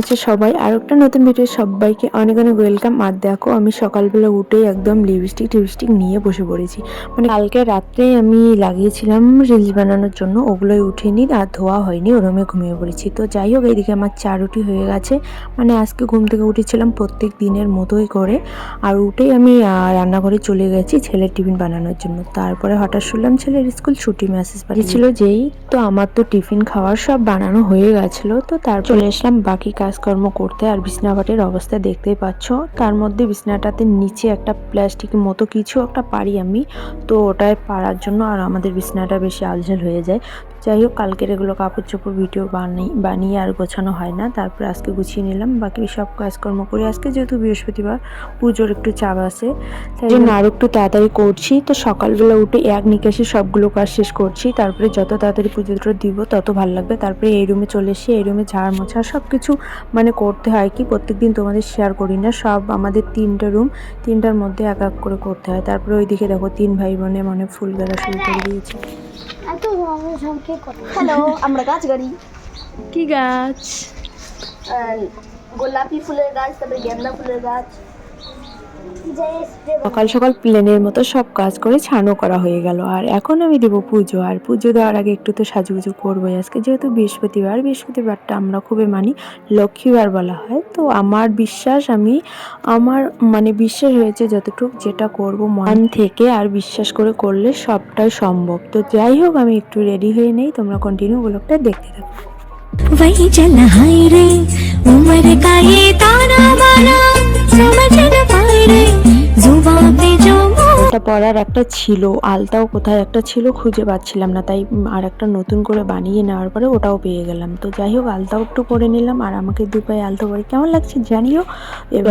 আছে সবাই। আর একটা নতুন ভিডিও সবাইকে অনেক অনেক ওয়েলকাম আর দেখো, আমি সকালবেলা উঠেই একদম লিপস্টিক টিপস্টিক নিয়ে বসে পড়েছি। মানে কালকে রাত্রে আমি লাগিয়েছিলাম রিলস বানানোর জন্য, ওগুলোই উঠেনি আর ধোয়া হয়নি, ওরমে ঘুমিয়ে পড়েছি। তো যাই হোক, এইদিকে আমার চা রুটি হয়ে গেছে। মানে আজকে ঘুম থেকে উঠেছিলাম প্রত্যেক দিনের মতোই করে। আর উঠেই আমি রান্নাঘরে চলে গেছি ছেলের টিফিন বানানোর জন্য। তারপরে হঠাৎ শুনলাম ছেলের স্কুল ছুটি, মেসেজ পাঠিয়েছিল। যেই তো আমার তো টিফিন খাওয়ার সব বানানো হয়ে গেছিল। তো তার চলে আসলাম বাকি কাজকর্ম করতে আর বিছনাঘাটের অবস্থা দেখতেই পাচ্ছ। তার মধ্যে বিছনাটাতে নিচে একটা প্লাস্টিকের মতো কিছু একটা পারি আমি তো ওটায় পারার জন্য আর আমাদের বিছনাটা বেশি আলঝাল হয়ে যায়। যাই হোক কালকের এগুলো কাপড় চোপড় ভিডিও বানিয়ে বানিয়ে আর গোছানো হয় না। তারপর আজকে গুছিয়ে নিলাম। বাকি সব কাজকর্ম করে আজকে যেহেতু বৃহস্পতিবার পুজোর একটু চাপ আছে তাই জন্য আরও একটু তাড়াতাড়ি করছি তো সকালবেলা উঠে এক নিকাশে সবগুলো কাজ শেষ করছি। তারপরে যত তাড়াতাড়ি পুজোটা দিব তত ভালো লাগবে। তারপরে এই রুমে চলে এসে এই রুমে ঝাড় মোছা সব কিছু মানে করতে হয় কি? প্রত্যেক দিন তোমাদের শেয়ার করি না সব আমাদের তিনটা রুম তিনটার মধ্যে এক এক করে করতে হয়। তারপরে ওইদিকে দেখো তিন ভাই বোনে মানে ফুল গাড়া শুরু করে দিয়েছে। হ্যালো আমরা গাছ গাড়ি। কি গাছ? গোলাপি ফুলের গাছ তারপরে গেন্দা ফুলের গাছ। সকাল সকাল প্লেনের মতো সব কাজ করে ছানো করা হয়ে গেল আর এখন আমি দেবো পুজো আর পুজো দেওয়ার আগে একটু তো সাজুগুজু করবোই আজকে যেহেতু বৃহস্পতিবার বৃহস্পতিবারটা আমরা খুবই মানি লক্ষ্মীবার বলা হয় তো আমার বিশ্বাস আমি আমার মানে বিশ্বাস হয়েছে যতটুকু যেটা করব মন থেকে আর বিশ্বাস করে করলে সবটাই সম্ভব তো যাই হোক আমি একটু রেডি হয়ে নেই তোমরা কন্টিনিউ ব্লগটা দেখতে থাকো वही जल हाय रे उम्र का ये ताना बाना समझ न पाए পরার একটা ছিল, আলতাও কোথায় একটা ছিল খুঁজে পাচ্ছিলাম না, তাই আর একটা নতুন করে বানিয়ে নেওয়ার পরে ওটাও পেয়ে গেলাম। তো যাই হোক, আলতাও একটু করে নিলাম আর আমাকে দু পায়ে আলতো পরে কেমন লাগছে জানিও?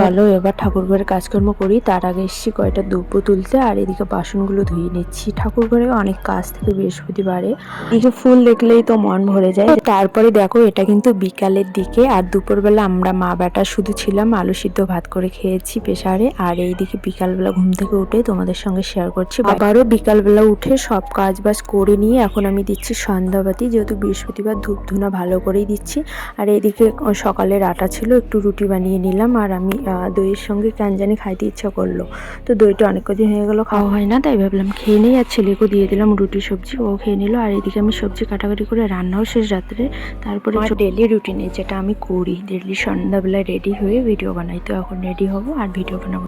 ভালো এবার ঠাকুর ঘরে কাজকর্ম করি, তার আগে এসছি কয়টা দুব্বো তুলতে আর এদিকে বাসনগুলো ধুয়ে নিচ্ছি। ঠাকুর ঘরে অনেক কাজ থেকে বৃহস্পতিবারে, এদিকে ফুল দেখলেই তো মন ভরে যায়। তারপরে দেখো, এটা কিন্তু বিকালের দিকে আর দুপুরবেলা আমরা মা বেটা শুধু ছিলাম, আলু সিদ্ধ ভাত করে খেয়েছি প্রেসারে। আর এইদিকে বিকালবেলা ঘুম থেকে উঠে তোমাদের সঙ্গে শেয়ার করছি আবারও বিকালবেলা উঠে সব কাজ বাজ করে নিয়ে এখন আমি দিচ্ছি সন্ধ্যাবাতি যেহেতু বৃহস্পতিবার ধূপ ধুনা ভালো করেই দিচ্ছি। আর এইদিকে সকালের আটা ছিল একটু রুটি বানিয়ে নিলাম আর আমি দইয়ের সঙ্গে কেন জানি খাইতে ইচ্ছা করল। তো দইটা অনেক কদিন হয়ে গেলো খাওয়া হয় না তাই ভাবলাম খেয়ে নেই আর ছেলেকেও দিয়ে দিলাম রুটি সবজি ও খেয়ে নিল। আর এদিকে আমি সবজি কাটাকাটি করে রান্নাও শেষ রাত্রে তারপরে ডেলি রুটিনে যেটা আমি করি। ডেলি সন্ধ্যাবেলায় রেডি হয়ে ভিডিও বানাই তো এখন রেডি হব আর ভিডিও বানাবো।